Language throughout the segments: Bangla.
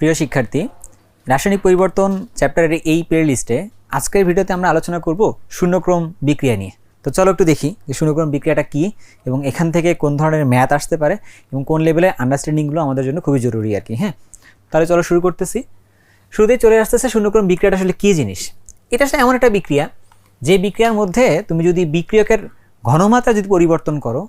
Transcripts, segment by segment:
প্রিয় শিক্ষার্থী, রাসায়নিক পরিবর্তন চ্যাপ্টারের এই প্লে লিস্টে আজকের ভিডিওতে আমরা আলোচনা করব শূন্যক্রম বিক্রিয়া নিয়ে। তো চলো একটু দেখি যে শূন্যক্রম বিক্রিয়াটা কী এবং এখান থেকে কোন ধরনের ম্যাথ আসতে পারে এবং কোন লেভেলে আন্ডারস্ট্যান্ডিংগুলো আমাদের জন্য খুবই জরুরি আর কি হ্যাঁ? তাহলে চলো শুরু করতেছি। শুরুতেই চলে আসতেছে শূন্যক্রম বিক্রিয়াটা আসলে কী জিনিস? এটা আসলে এমন একটা বিক্রিয়া, যে বিক্রিয়ার মধ্যে তুমি যদি বিক্রিয়কের ঘনমাত্রা যদি পরিবর্তন করো,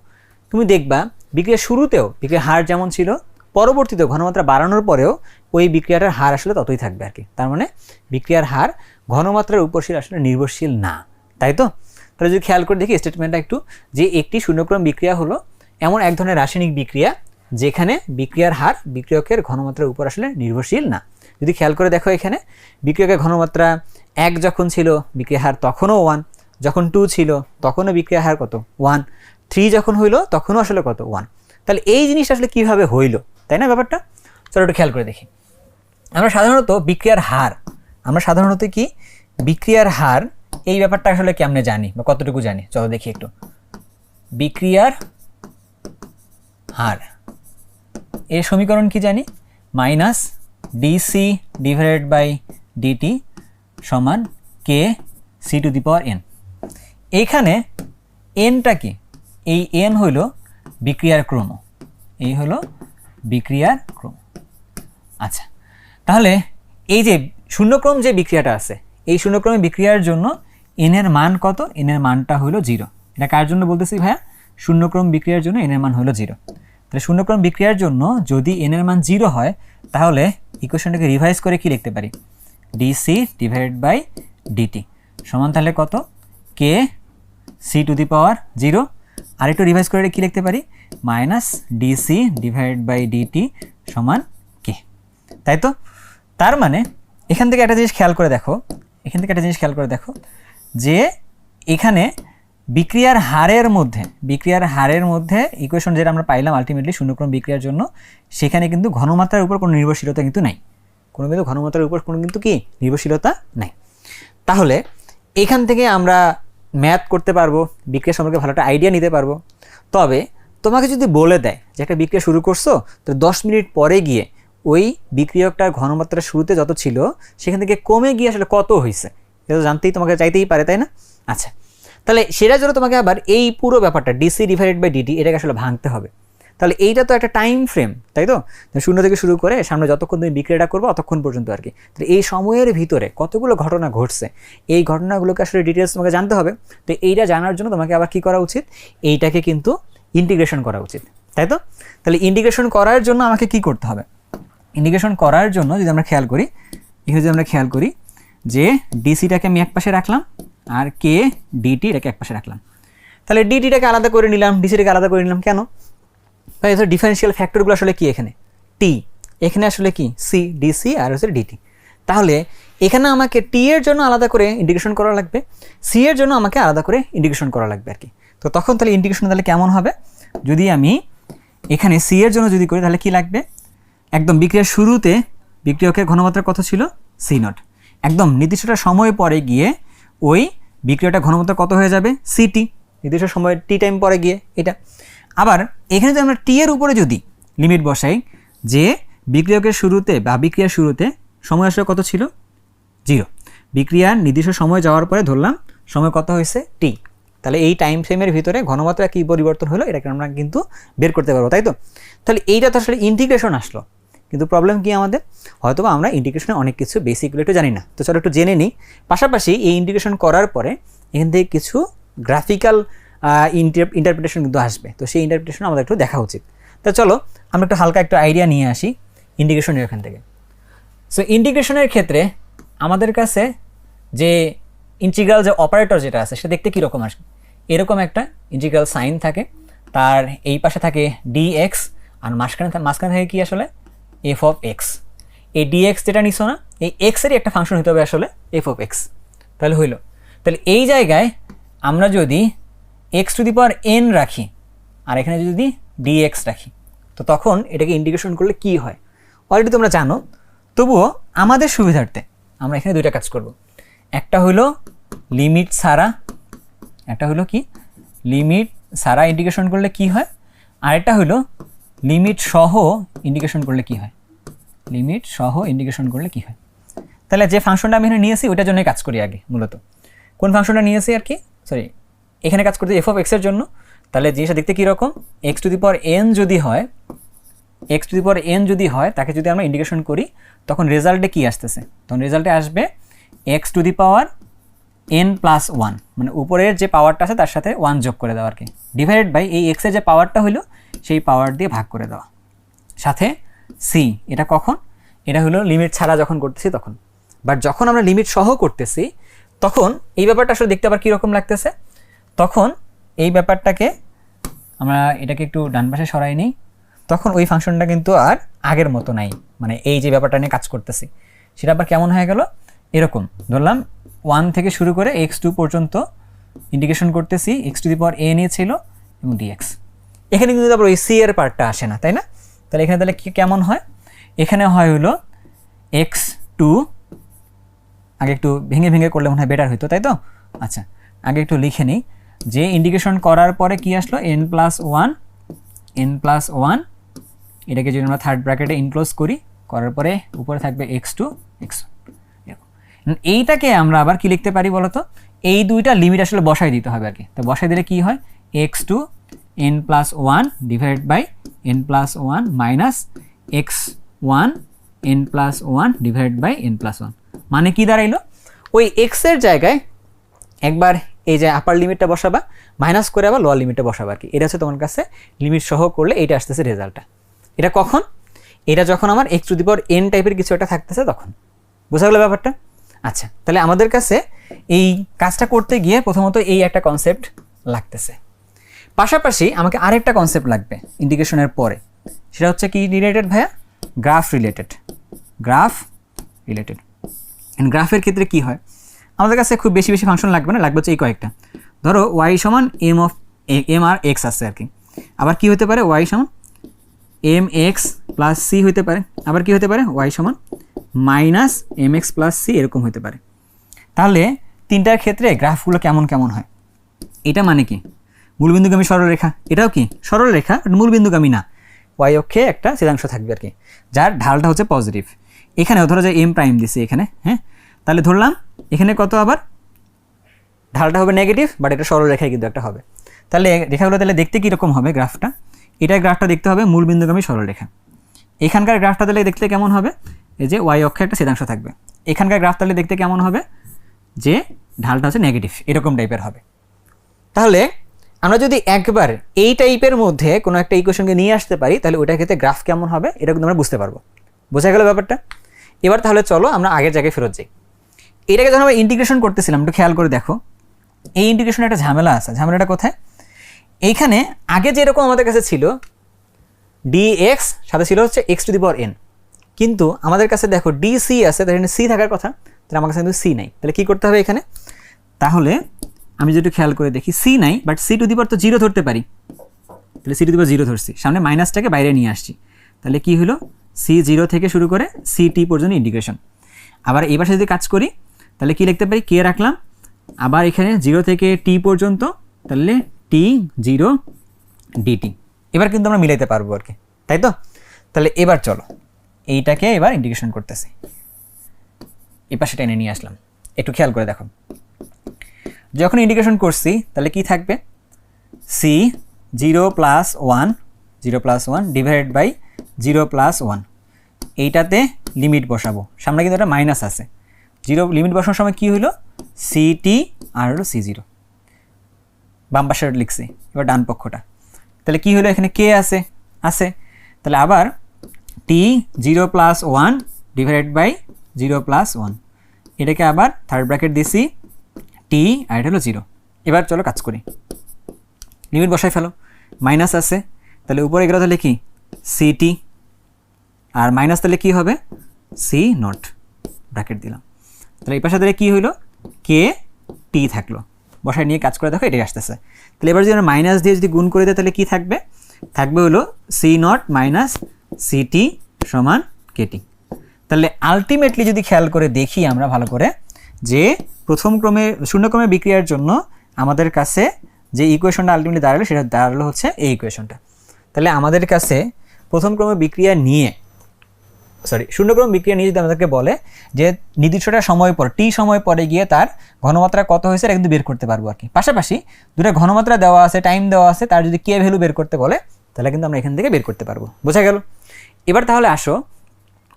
তুমি দেখবা বিক্রিয়া শুরুতেও, বিক্রিয়ার হার যেমন ছিল পরবর্তীতে ঘনমাত্রা বাড়ানোর পরেও ওই বিক্রিয়াটার হার আসলে ততই থাকবে আর কি। তার মানে বিক্রিয়ার হার ঘনমাত্রার উপরশীল আসলে নির্ভরশীল না। তাই তো? তাহলে যদি খেয়াল করে দেখি স্টেটমেন্টটা একটু, যে একটি শূন্যক্রম বিক্রিয়া হলো এমন এক ধরনের রাসায়নিক বিক্রিয়া যেখানে বিক্রিয়ার হার বিক্রিয়কের ঘনমাত্রার উপর আসলে নির্ভরশীল না। যদি খেয়াল করে দেখো এখানে, বিক্রিয়কের ঘনমাত্রা এক যখন ছিল বিক্রিয়া হার তখনও ওয়ান যখন টু ছিল, তখনও বিক্রিয়া হার কত? ওয়ান থ্রি যখন হইল, তখনও আসলে কত? ওয়ান তাহলে এই জিনিসটা আসলে কীভাবে হইল? তাই না ব্যাপারটা? চলো একটু খেয়াল করে দেখি। আমরা সাধারণত বিক্রিয়ার হার, আমরা সাধারণত কি? বিক্রিয়ার হার এই ব্যাপারটা আসলে কেমনে জানি বা কতটুকু জানি? চলো দেখি একটু। বিক্রিয়ার হার, এর সমীকরণ কি জানি? Minus DC divided by DT সমান K? C to the power N. এইখানে এনটা কি? এই এন হইল বিক্রিয়ার ক্রম। এই হলো বিক্রিয়ার ক্রম। আচ্ছা তাহলে এই যে শূন্যক্রম যে বিক্রিয়াটা আছে, এই শূন্যক্রমে বিক্রিয়ার জন্য এনের মান কত? এনের মানটা হলো জিরো এটা কার জন্য বলতেছি ভাইয়া? শূন্যক্রম বিক্রিয়ার জন্য এনের মান হলো জিরো তাহলে শূন্যক্রম বিক্রিয়ার জন্য যদি এনের মান জিরো হয়, তাহলে ইকুয়েশনটাকে রিভাইজ করে কি লিখতে পারি? ডিসি ডিভাইডেড বাই ডিটি সমান তাহলে কত? K C to the power zero আর একটু রিভাইজ করে কি লিখতে পারি? Minus DC divide by DT সমান কে তাই তো? তার মানে এখান থেকে একটা জিনিস খেয়াল করে দেখো, এখান থেকে একটা জিনিস খেয়াল করে দেখো যে এখানে বিক্রিয়ার হারের মধ্যে, বিক্রিয়ার হারের মধ্যে ইকুয়েশন যেটা আমরা পাইলাম আলটিমেটলি শূন্যক্রম বিক্রিয়ার জন্য, সেখানে কিন্তু ঘনমাত্রার উপর কোনো নির্ভরশীলতা কিন্তু নাই। কোনো কিন্তু ঘনমাত্রার উপর কোনো কিন্তু কি? নির্ভরশীলতা নাই। তাহলে এখান থেকে আমরা ম্যাথ করতে পারব, বিক্রিয়া সম্পর্কে ভালো একটা আইডিয়া নিতে পারব। তবে তোমাকে যদি বলে দেয় যে একটা বিক্রিয়া শুরু করছ, তো দশ মিনিট পরে গিয়ে ওই বিক্রিয়কটার ঘনমাত্রা শুরুতে যত ছিল, সেখান থেকে কমে গিয়ে আসলে কত হয়েছে? এটা জানতেই তোমাকে চাইতেই পারে, তাই না? আচ্ছা তাহলে সেটার জন্য তোমাকে আবার এই পুরো ব্যাপারটা ডিসি ডিভাইডেড বাই ডিটি এটাকে আসলে ভাঙতে হবে। তাহলে এইটা তো একটা টাইম ফ্রেম তাই তো? শূন্য থেকে শুরু করে সামনে যতক্ষণ তুমি বিক্রিয়াটা করব অতক্ষণ পর্যন্ত আর কি। তাহলে এই সময়ের ভিতরে কতগুলো ঘটনা ঘটছে, এই ঘটনাগুলোকে আসলে ডিটেলস তোমাকে জানতে হবে। তো এইটা জানার জন্য তোমাকে আবার কি করা উচিত? এইটাকে কিন্তু ইন্টিগ্রেশন করা উচিত, তাই তো? তাহলে ইন্টিগ্রেশন করার জন্য আমাকে কি করতে হবে? ইন্টিগ্রেশন করার জন্য যদি আমরা খেয়াল করি, এখানে যদি আমরা খেয়াল করি যে ডিসিটাকে আমি এক পাশে রাখলাম আর কে ডিটি এটাকে এক পাশে রাখলাম। তাহলে ডিটিটাকে আলাদা করে নিলাম ডিসিটাকে আলাদা করে নিলাম কেন? ভাই, এদের ডিফারেন্সিয়াল ফ্যাক্টরগুলো আসলে কি এখানে? টি এখানে আসলে কি? সি ডিসি আর হচ্ছে ডিটি তাহলে এখানে আমাকে টি এর জন্য আলাদা করে ইন্টিগ্রেশন করা লাগবে সি এর জন্য আমাকে আলাদা করে ইন্টিগ্রেশন করা লাগবে আর কি। তো তখন তাহলে ইন্টিগ্রেশন তাহলে কেমন হবে? যদি আমি এখানে সি এর জন্য যদি করি, তাহলে কি লাগবে? একদম বিক্রিয়ার শুরুতে বিক্রিয়কের ঘনমাত্রা কত ছিল সি নট একদম নির্দিষ্টটা সময় পরে গিয়ে ওই বিক্রিয়াটা ঘনমাত্রা কত হয়ে যাবে? সিটি নির্দিষ্ট সময় টি টাইম পরে গিয়ে এটা। আবার এখানে যদি আমরা টি এর উপরে যদি লিমিট বসাই, যে বিক্রিয়কের শুরুতে বা বিক্রিয়ার শুরুতে সময় আসলে কত ছিল? জিরো বিক্রিয়ার নির্দিষ্ট সময় যাওয়ার পরে ধরলাম সময় কত হয়েছে? টি তাহলে এই টাইম ফ্রেমের ভিতরে ঘনমাত্রা কী পরিবর্তন হলো? এটাকে আমরা কিন্তু বের করতে পারব, তাই তো? তাহলে এইটা তো আসলে ইন্টিগ্রেশন আসলো। কিন্তু প্রবলেম কি আমাদের? হয়তো আমরা ইন্টিগ্রেশনে অনেক কিছু বেসিকগুলো একটু জানি না। তো চলো একটু জেনে নিই। পাশাপাশি এই ইন্টিগ্রেশন করার পরে এখান থেকে কিছু গ্রাফিক্যাল ইন্টারপ্রিটেশন কিন্তু আসবে। তো সেই ইন্টারপ্রিটেশন আমাদের একটু দেখা উচিত। তো চলো, আমরা একটু হালকা একটু আইডিয়া নিয়ে আসি ইন্টিগ্রেশনের এখান থেকে। সো ইন্টিগ্রেশনের ক্ষেত্রে আমাদের কাছে যে ইন্টিগ্রাল যে অপারেটর যেটা আছে, সেটা দেখতে কীরকম আসবে এরকম একটা ইন্টিগ্রাল সাইন থাকে, তার এই পাশে থাকে ডিএক্স আর মাঝখানে মাঝখানে থাকে কি আসলে? এফ অফ এক্স এই ডিএক্স যেটা নিছো না, এই এক্সেরই একটা ফাংশন হতে হবে আসলে এফ অফ এক্স তাহলে হইল। তাহলে এই জায়গায় আমরা যদি X to the power N রাখি, আর এখানে যদি ডিএক্স রাখি, তো তখন এটাকে ইন্টিগ্রেশন করলে কি হয়? অলরেডি তোমরা জানো, তবুও আমাদের সুবিধার্থে আমরা এখানে দুইটা কাজ করব। একটা হলো লিমিট ছাড়া, একটা হলো কি? লিমিট ছাড়া ইন্টিগ্রেশন করলে কি হয়? আরেকটা হলো লিমিট সহ ইন্টিগ্রেশন করলে কি হয়? লিমিট সহ ইন্ডিকেশন করলে কি হয়? তাহলে যে ফাংশনটা আমি এখানে নিয়েছি, ওইটার জন্যই কাজ করি আগে, মূলত। কোন ফাংশনটা নিয়েছি আর কি? সরি এখানে কাজ করতে এফ অফ এক্সের জন্য, তাহলে জিনিসটা দেখতে কীরকম X to the power N যদি হয় X to the power N যদি হয়, তাকে যদি আমরা ইন্ডিকেশন করি, তখন রেজাল্টে কী আসতেছে? তখন রেজাল্টে আসবে X to the power N plus one মানে উপরের যে পাওয়ারটা আছে, তার সাথে ওয়ান যোগ করে দেওয়া আর কি ডিভাইডেড বাই এই এক্সের যে পাওয়ারটা হলো সেই পাওয়ার দিয়ে ভাগ করে দেওয়া। সাথে সি এটা কখন? এটা হলো লিমিট ছাড়া যখন করতেছি তখন। বাট যখন আমরা লিমিট সহ করতেছি, তখন এই ব্যাপারটা আসলে দেখতে আবার কীরকম লাগতেছে? তখন এই ব্যাপারটাকে আমরা এটাকে একটু ডান পাশে সরাই নিই। তখন ওই ফাংশনটা কিন্তু আর আগের মতো নাই। মানে এই যে ব্যাপারটা নিয়ে কাজ করতেছি। সেটা আবার কেমন হয়ে গেল? এরকম। ধরলাম ওয়ান থেকে শুরু করে এক্স টু পর্যন্ত ইন্ডিকেশন করতেছি। X to the power A নিয়েছিল এবং ডিএক্স এখানে কিন্তু তারপর ওই সি এর পার্টটা আসে না, তাই না? তাহলে এখানে তাহলে কি কেমন হয়? এখানে হয় হলো এক্স টু আগে একটু ভেঙে ভেঙে করলে মনে হয় বেটার হতো তাই তো? আচ্ছা আগে একটু লিখে নিই। যে ইন্ডিকেশন করার পরে কি আসলো? N plus one N plus one এটাকে যদি আমরা থার্ড ব্র্যাকেটে ইনক্লোজ করি, করার পরে উপরে থাকবে এক্স টু এক্স এইটাকে আমরা আবার কি লিখতে পারি বলতো? এই দুইটা লিমিট আসলে বসাই দিতে হবে আর কি। তো বসাই দিলে কি হয়? X to N plus one divide by N plus one minus X one N plus one divide by N plus one মানে কি দাঁড়াইলো? ওই এক্সের জায়গায় একবার এই যে আপার লিমিটটা বসাবা মাইনাস করে আবার লোয়ার লিমিটটা বসাবা আর কি। এটা হচ্ছে তোমার কাছে লিমিট সহ করলে এইটা আসতেছে রেজাল্টটা এটা কখন? এটা যখন আমার এক্স টু পাওয়ার এন টাইপের কিছু একটা থাকতেছে তখন। বোঝা গেলো ব্যাপারটা? আচ্ছা তাহলে আমাদের কাছে এই কাজটা করতে গিয়ে প্রথমত এই একটা কনসেপ্ট লাগতেছে। পাশাপাশি আমাকে আরেকটা কনসেপ্ট লাগবে ইন্ডিকেশনের পরে। সেটা হচ্ছে কি রিলেটেড ভাইয়া? গ্রাফ রিলেটেড গ্রাফ রিলেটেড গ্রাফের ক্ষেত্রে কি হয়? আমাদের কাছে খুব বেশি বেশি ফাংশন লাগবে না, লাগবে হচ্ছে এই কয়েকটা। ধরো ওয়াই সমান এম অফ এম আর এক্স আসছে আর কি। আবার কি হতে পারে? ওয়াই সমান এম এক্স প্লাস সি হতে পারে। আবার কি হতে পারে? ওয়াই সমান minus M X plus C এরকম হতে পারে। তাহলে তিনটার ক্ষেত্রে গ্রাফগুলো কেমন কেমন হয়? এটা মানে কি? মূলবিন্দুগামী সরলরেখা। এটাও কি? সরলরেখা মূলবিন্দুগামী না। ওয়াই অক্ষে একটা স্থিরাংশ থাকবে আর কি। যার ঢালটা হচ্ছে পজিটিভ এখানেও ধরো যে এম প্রাইম দিছে এখানে হ্যাঁ? তাহলে ধরলাম, এখানে কত আবার? ঢালটা হবে নেগেটিভ বাট এটা সরলরেখায় কিন্তু একটা হবে। তাহলে রেখাগুলো তাহলে দেখতে কীরকম হবে গ্রাফটা? এটার গ্রাফটা দেখতে হবে মূলবিন্দুগামী সরলরেখা এখানকার গ্রাফটা তাহলে দেখতে কেমন হবে? এই যে ওয়াই অক্ষে একটা স্থিরাংশ থাকবে। এখানকার গ্রাফ তাহলে দেখতে কেমন হবে? যে ঢালটা হচ্ছে নেগেটিভ এরকম টাইপের হবে। তাহলে আমরা যদি একবার এই টাইপের মধ্যে কোনো একটা ইকুয়েশনকে নিয়ে আসতে পারি, তাহলে ওটার ক্ষেত্রে গ্রাফ কেমন হবে? এটা কিন্তু আমরা বুঝতে পারব। বোঝা গেল ব্যাপারটা? এবার তাহলে চলো আমরা আগের জায়গায় ফেরত যাই। এটাকে যখন আমরা ইন্টিগ্রেশন করতেছিলাম, একটু খেয়াল করে দেখো। এই ইন্টিগ্রেশনে একটা ঝামেলা আছে। ঝামেলাটা কোথায়? এইখানে আগে যেরকম আমাদের কাছে ছিল ডি এক্স সাথে ছিল হচ্ছে X to the power N কিন্তু আমাদের কাছে দেখো ডি সি আছে, তাহলে সি থাকার কথা, তাহলে আমার কাছে কিন্তু সি নাই। তাহলে কী করতে হবে এখানে? তাহলে আমি যদি খেয়াল করে দেখি সি নাই but C to the power তো জিরো ধরতে পারি। তাহলে C to the power zero ধরছি। সামনে মাইনাসটাকে বাইরে নিয়ে আসছি। তাহলে কি হলো? সি জিরো থেকে শুরু করে সি টি পর্যন্ত ইন্টিগ্রেশন আবার পাশে যদি কাজ করি তাহলে কি লিখতে পারি? কে রাখলাম। আবার এখানে জিরো থেকে টি পর্যন্ত, তাহলে টি জিরো ডিটি এবার কিন্তু আমরা মিলাইতে পারব আর কি, তাই তো? তাহলে এবার চলো, এইটাকে এবার ইন্টিগ্রেশন করতেছি। এই পাশে টেনে নিয়ে আসলাম। একটু খেয়াল করে দেখো। যখন ইন্টিগ্রেশন করছি, তাহলে কি থাকবে? C zero plus one zero plus one divided by zero plus one এইটাতে লিমিট বসাবো। সামনে কিন্তু একটা মাইনাস আছে। জিরো লিমিট বসানোর সময় কী হলো সি টি আর হলো সি জিরো বাম পাশে লিখছি, এবার ডান পক্ষটা। তাহলে কি হলো এখানে কে আছে আছে। তাহলে আবার T zero plus one divided by zero plus one এটাকে আবার থার্ড ব্র্যাকেট দিছি টি আর এটা হলো জিরো এবার চলো কাজ করি। লিমিট বসাই ফেলো। মাইনাস আছে, তাহলে উপরে এগুলো তাহলে কি? সি টি আর মাইনাস তাহলে কী হবে? সি নট ব্র্যাকেট দিলাম। তাহলে এই পাশে তাহলে কী হইল? কে টি থাকল। বসায় নিয়ে কাজ করে দেখো এটাই আসতেছে। তাহলে এবার যদি আমরা মাইনাস দিয়ে যদি গুণ করে দেয় তাহলে কী থাকবে? থাকবে হলো C naught minus C T সমান কেটি তাহলে আলটিমেটলি যদি খেয়াল করে দেখি আমরা ভালো করে যে প্রথম ক্রমে, শূন্যক্রমে বিক্রিয়ার জন্য আমাদের কাছে যে ইকুয়েশনটা আলটিমেটলি দাঁড়াল, সেটা দাঁড়াল হচ্ছে এই ইকুয়েশনটা তাহলে আমাদের কাছে প্রথম ক্রমে বিক্রিয়া নিয়ে সরি শূন্যক্রম বিক্রিয়া নিয়ে যদি আমাদেরকে বলে যে নির্দিষ্টটা সময় পর টি সময় পরে গিয়ে তার ঘনমাত্রা কত হয়েছে এটা কিন্তু বের করতে পারব আর কি। পাশাপাশি দুটো ঘনমাত্রা দেওয়া আছে টাইম দেওয়া আছে, তার যদি কে ভ্যালু বের করতে বলে, তাহলে কিন্তু আমরা এখান থেকে বের করতে পারব। বোঝা গেল? এবার তাহলে আসো,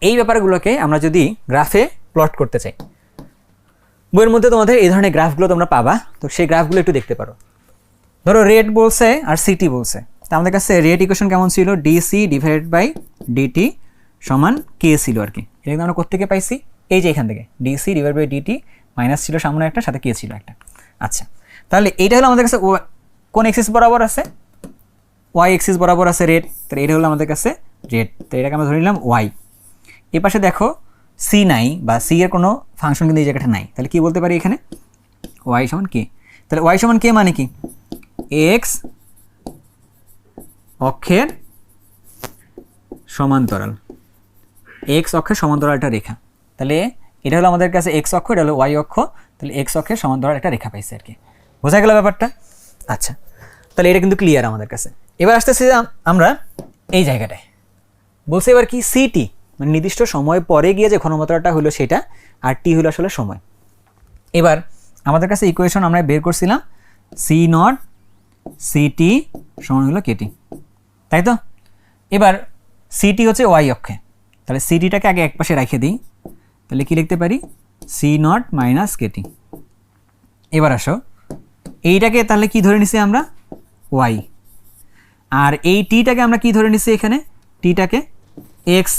এই ব্যাপারগুলোকে আমরা যদি গ্রাফে প্লট করতে চাই। বইয়ের মধ্যে তোমাদের এই ধরনের গ্রাফগুলো তোমরা পাবা, তো সেই গ্রাফগুলো একটু দেখতে পারো। ধরো রেড বলছে আর সিটি বলছে। তো আমাদের কাছে রেট ইকুয়েশন কেমন ছিল? ডিসি ডিভাইডেড বাই ডিটি সমান কে ছিল আর কি। এটা কিন্তু আমরা কোথেকে পাইছি? এই যে এখান থেকে। DC divide by DT minus ছিল সামনে একটা, সাথে কে ছিল একটা। আচ্ছা তাহলে এইটা হলো আমাদের কাছে কোন এক্সিস বরাবর আছে? ওয়াই এক্সিস বরাবর আছে রেড তাহলে এটা হলো আমাদের কাছে রেড তো এটাকে আমরা ধরে নিলাম ওয়াই এ পাশে দেখো সি নাই বা সি এর কোনো ফাংশন কিন্তু এই জায়গাটা নাই। তাহলে কি বলতে পারি এখানে? ওয়াই সমান কে তাহলে ওয়াই সমান কে মানে কি? এক্স অক্ষের সমান্তরাল। এক্স অক্ষের সমান্তরাল একটা রেখা। তাহলে এটা হলো আমাদের কাছে এক্স অক্ষ, এটা হলো ওয়াই অক্ষ। তাহলে এক্স অক্ষের সমান্তরাল একটা রেখা পাইছে আর কি। বোঝা গেল ব্যাপারটা? আচ্ছা। তাহলে এটা কিন্তু ক্লিয়ার আমাদের কাছে। এবার আসতেছি আম- আমরা এই জায়গাটায়। বলছে এবার কি? সিটি মানে নির্দিষ্ট সময় পরে গিয়ে যে ঘনমাত্রাটা হলো সেটা, আর টি হলো আসলে সময়। এবার আমাদের কাছে ইকুয়েশন আমরা বের করছিলাম সি নট সিটি সমান হলো কেটি তাই তো? এবার সিটি হচ্ছে ওয়াই অক্ষে। তাহলে সিটিটাকে আগে এক পাশে রেখে দিই। তাহলে কি লিখতে পারি? সি নট মাইনাস কেটি এবার আসো। এইটাকে তাহলে কি ধরে নিছি আমরা? ওয়াই আর এই টিটাকে আমরা কি ধরে নিছি এখানে? টিটাকে এক্স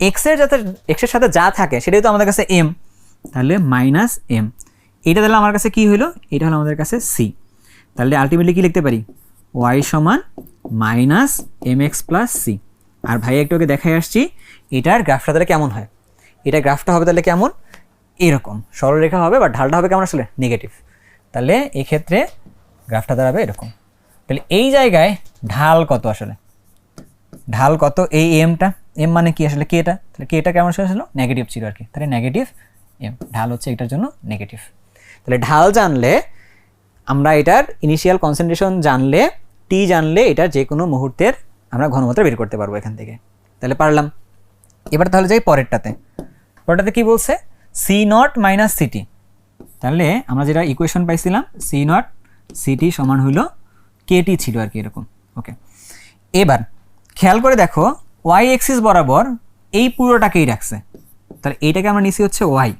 এক্সের যাতে এক্সের সাথে যা থাকে সেটাই তো আমাদের কাছে এম তাহলে মাইনাস এম এটা তাহলে আমার কাছে কি হলো এটা হলো আমাদের কাছে সি তাহলে আলটিমেটলি কি লিখতে পারি? ওয়াই সমান minus M X plus C আর ভাই একটু ওকে দেখাই আসছি এটার গ্রাফটা তাহলে কেমন হয়? এটা গ্রাফটা হবে তাহলে কেমন? এরকম। সরলরেখা হবে বা ঢালটা হবে কেমন আসলে? নেগেটিভ তাহলে এক্ষেত্রে গ্রাফটা দাঁড়াবে এরকম। তাহলে এই জায়গায় ঢাল কত আসলে? ঢাল কত? এই এমটা এম মানে কি আসলে? কেটা তাহলে কেটা কেমন আসলে? নেগেটিভ ছিল আর কি। তাহলে নেগেটিভ এম ঢাল হচ্ছে এটার জন্য নেগেটিভ তাহলে ঢাল জানলে আমরা এটার ইনিশিয়াল কনসেন্ট্রেশন জানলে টি জানলে এটার যে কোনো মুহূর্তের আমরা ঘনমাত্রা বের করতে পারব এখান থেকে। তাহলে পারলাম। এবার তাহলে যাই পরেরটাতে। পরেরটাতে কি বলছে? সি নট মাইনাস সিটি তাহলে আমরা যেটা ইকুয়েশন পাইছিলাম সি নট সিটি সমান হইল কেটি ছিল আর কি এরকম। ওকে এবার খেয়াল করে দেখো ওয়াই এক্সিস বরাবর এই পুরোটাকেই রাখছে। তাহলে এইটাকে আমরা নিছি হচ্ছে ওয়াই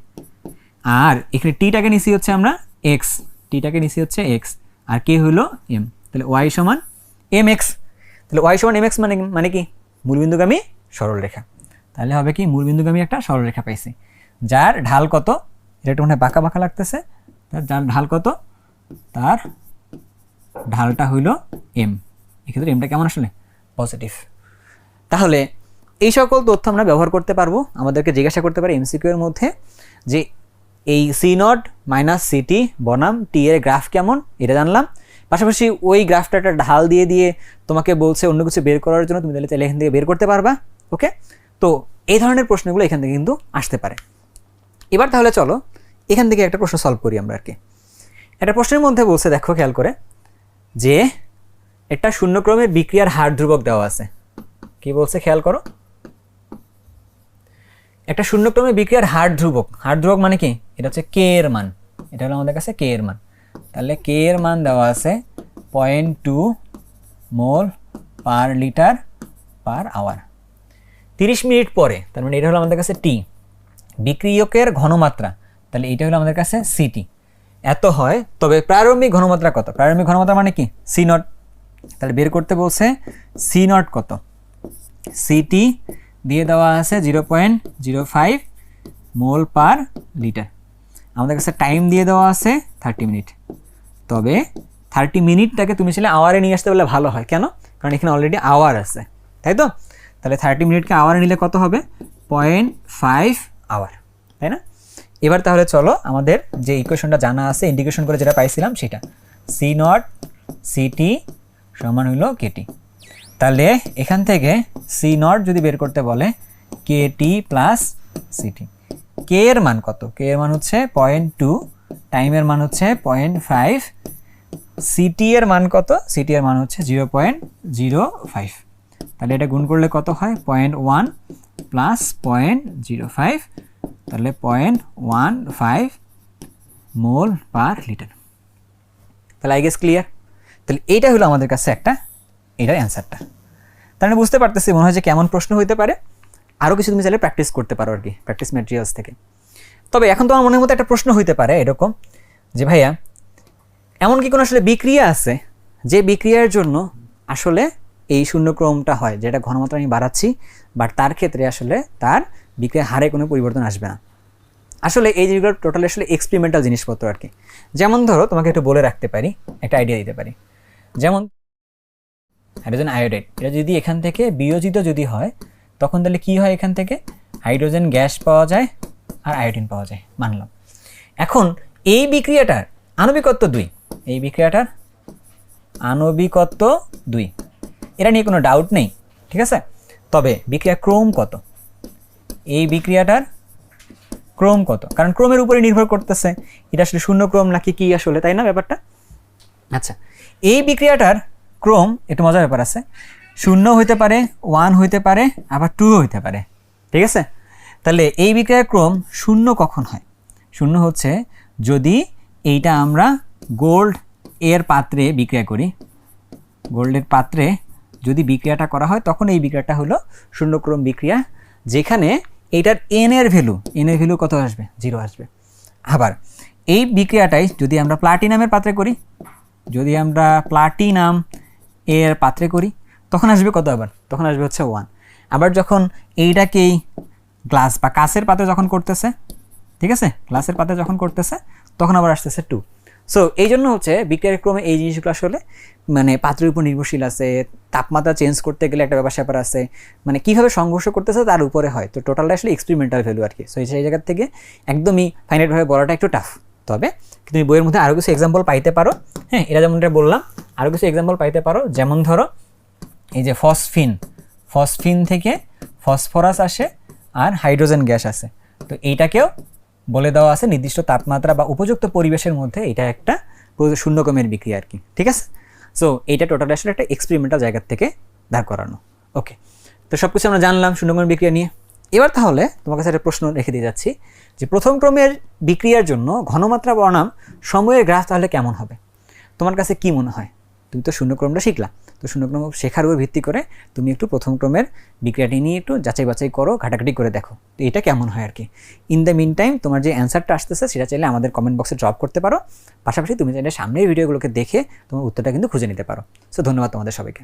আর এখানে টিটাকে নিছি হচ্ছে আমরা এক্স টিটাকে নিছি হচ্ছে এক্স আর কে হলো এম তাহলে ওয়াই সমান এম এক্স তাহলে ওয়াই সমান এম এক্স মানে মানে কি? মূলবিন্দুগামী সরলরেখা। তাহলে হবে কি, মূলবিন্দুগামী একটা সরলরেখা পাইছি। যার ঢাল কত? এটা একটু মনে বাঁকা বাঁকা লাগতেছে। তার যার ঢাল কত? তার ঢালটা হইল এম এক্ষেত্রে এমটা কেমন আসলে? পজিটিভ তাহলে এই সকল তথ্য আমরা ব্যবহার করতে পারব। আমাদেরকে জিজ্ঞাসা করতে পারে এমসিকিউ এর মধ্যে যে এই সি নট মাইনাস সিটি বনাম টি এর গ্রাফ কেমন? এটা জানলাম। পাশাপাশি ওই গ্রাফটা একটা ঢাল দিয়ে দিয়ে তোমাকে বলছে অন্য কিছু বের করার জন্য। তুমি তাহলে এখান থেকে বের করতে পারবা। ওকে তো এই ধরনের প্রশ্নগুলো এখান থেকে কিন্তু আসতে পারে। এবার তাহলে চলো এখান থেকে একটা প্রশ্ন সলভ করি আমরা আর কি। একটা প্রশ্নের মধ্যে বলছে, দেখো খেয়াল করে, যে একটা শূন্যক্রমে বিক্রিয়ার হার ধ্রুবক দেওয়া আছে। কি বলছে খেয়াল করো? একটা শূন্যক্রমে বিক্রিয়ার হার ধ্রুবক হার ধ্রুবক মানে কি? এটা হচ্ছে কে এর মান। এটা হলো আমাদের কাছে কে এর মান। তাহলে কে এর মান দেওয়া আছে point two mole per litre per hour তিরিশ মিনিট পরে, তার মানে এটা হলো আমাদের কাছে টি বিক্রিয়কের ঘনমাত্রা, তাহলে এটা হলো আমাদের কাছে সিটি এত হয়, তবে প্রারম্ভিক ঘনমাত্রা কত? প্রারম্ভিক ঘনমাত্রা মানে কি? সি নট তাহলে বের করতে বলছে সি নট কত? সিটি দিয়ে দেওয়া আছে zero point zero five mole per litre. আমাদের কাছে টাইম দিয়ে দেওয়া আছে থার্টি মিনিট। তবে থার্টি মিনিটটাকে তুমি ছিলে আওয়ারে নিয়ে আসতে বলে ভালো হয়। কেন? কারণ এখানে অলরেডি আওয়ার আছে। তাই তো? তাহলে থার্টি মিনিটকে আওয়ারে নিলে কত হবে? পয়েন্ট ফাইভ আওয়ার তাই না? এবার তাহলে চলো আমাদের যে ইকুয়েশনটা জানা আছে ইন্ডিকেশন করে যেটা পাইছিলাম সেটা। সি নট সিটি সমান হইল কেটি তাহলে এখান থেকে সি নট যদি বের করতে বলে কে টি প্লাস সিটি কে এর মান কত? কে এর মান হচ্ছে পয়েন্ট টু টাইমের মান হচ্ছে পয়েন্ট ফাইভ সিটি এর মান কত? সিটি এর মান হচ্ছে জিরো পয়েন্ট জিরো ফাইভ তাহলে এটা গুণ করলে কত হয়? Point one plus point zero five. তাহলে point one five mole per litre. তাহলে আই গেস ক্লিয়ার তাহলে এইটা হলো আমাদের কাছে একটা, এটার অ্যান্সারটা তাহলে বুঝতে পারতেছি, মনে হয় যে কেমন প্রশ্ন হইতে পারে। আরও কিছু তুমি চাইলে প্র্যাকটিস করতে পারো আর কি প্র্যাকটিস ম্যাটেরিয়ালস থেকে। তবে এখন তোমার মনের মতো একটা প্রশ্ন হইতে পারে এরকম, যে ভাইয়া এমন কি কোনো আসলে বিক্রিয়া আছে, যে বিক্রিয়ার জন্য আসলে এই শূন্যক্রমটা হয়, যেটা ঘনমাত্রা আমি বাড়াচ্ছি বাট তার ক্ষেত্রে আসলে তার বিক্রিয়ার হারে কোনো পরিবর্তন আসবে না। আসলে এই জিনিসগুলো টোটালি আসলে এক্সপেরিমেন্টাল জিনিসপত্র আর কি। যেমন ধরো, তোমাকে একটু বলে রাখতে পারি, একটা আইডিয়া দিতে পারি। যেমন হাইড্রোজেন আয়োডাইড এটা যদি এখান থেকে বিয়োজিত যদি হয়, তখন তাহলে কি হয় এখান থেকে? হাইড্রোজেন গ্যাস পাওয়া যায় আর আয়োডিন পাওয়া যায়, মানলাম। এখন এই বিক্রিয়াটার আণবিকত্ব দুই, এই বিক্রিয়াটার আণবিকত্ব দুই। এটা নিয়ে কোনো ডাউট নেই, ঠিক আছে? তবে বিক্রিয়া ক্রোম কত? এই বিক্রিয়াটার ক্রোম কত? কারণ ক্রোমের উপরে নির্ভর করতেছে, এটা আসলে শূন্য ক্রোম নাকি কি আসলে, তাই না ব্যাপারটা? আচ্ছা এই বিক্রিয়াটার ক্রোম, একটু মজার ব্যাপার আছে, শূন্য হইতে পারে ওয়ান হইতে পারে, আবার টু হইতে পারে, ঠিক আছে? তাহলে এই বিক্রিয়ার ক্রম শূন্য কখন হয়? শূন্য হচ্ছে যদি এইটা আমরা গোল্ড এর পাত্রে বিক্রিয়া করি গোল্ডের পাত্রে যদি বিক্রিয়াটা করা হয়, তখন এই বিক্রিয়াটা হলো শূন্যক্রম বিক্রিয়া, যেখানে এইটার এন এর ভ্যালু এন এর ভ্যালু কত আসবে? জিরো আসবে। আবার, এই বিক্রিয়াটাই যদি আমরা প্লাটিনামের পাত্রে করি, যদি আমরা প্লাটিনাম এর পাত্রে করি, তখন আসবে কত আবার? তখন আসবে হচ্ছে ওয়ান আবার যখন এইটাকেই গ্লাস বা কাঁচের পাত্রে যখন করতেছে, ঠিক আছে? গ্লাসের পাত্রে যখন করতেছে, তখন আবার আসতেছে টু সো এই জন্য হচ্ছে বিক্রিয়ার ক্রমে এই জিনিসগুলো আসলে মানে পাত্রের উপর নির্ভরশীল আছে, তাপমাত্রা চেঞ্জ করতে গেলে একটা ব্যাপার স্যাপার আছে মানে কীভাবে সংঘর্ষ করতেছে তার উপরে হয়। তো টোটালটা আসলে এক্সপেরিমেন্টাল ভ্যালু আর কি। সো সেই জায়গার থেকে একদমই ফাইনাইটভাবে বলাটা একটু টাফ তবে তুমি বইয়ের মধ্যে আরও কিছু এক্সাম্পল পাইতে পারো। হ্যাঁ এটা যেমন এটা বললাম আরও কিছু এক্সাম্পল পাইতে পারো। যেমন ধরো, এই যে ফসফিন ফসফিন থেকে ফসফরাস আসে আর হাইড্রোজেন গ্যাস আসে। তো এইটাকেও বলে দেওয়া আছে নির্দিষ্ট তাপমাত্রা বা উপযুক্ত পরিবেশের মধ্যে এটা একটা শূন্যকমের বিক্রিয়া আর কি। ঠিক আছে? সো এইটা টোটাল আসলে একটা এক্সপেরিমেন্টাল জায়গার থেকে দাঁড় করানো। ওকে তো সব কিছু আমরা জানলাম শূন্যকমের বিক্রিয়া নিয়ে। এবার তাহলে তোমার কাছে একটা প্রশ্ন রেখে দিয়ে যাচ্ছি যে প্রথম ক্রমের বিক্রিয়ার জন্য ঘনমাত্রা বনাম সময়ের গ্রাফ তাহলে কেমন হবে? তোমার কাছে কি মনে হয়? তুমি তো শূন্যক্রমটা শিখলা। তো শূন্যক্রম শেখার উপর ভিত্তি করে তুমি একটু প্রথম ক্রমের বিক্রিয়াটি নিয়ে একটু যাচাই বাছাই করো, ঘাটাঘাটি করে দেখো। তো এটা কেমন হয় আর কি? ইন দ্য মিন টাইম তোমার যে অ্যান্সারটা আসতেছে, সেটা চাইলে আমাদের কমেন্ট বক্সে ড্রপ করতে পারো। পাশাপাশি তুমি চাইলে সামনের ভিডিওগুলোকে দেখে তোমার উত্তরটা কিন্তু খুঁজে নিতে পারো। সো ধন্যবাদ তোমাদের সবাইকে।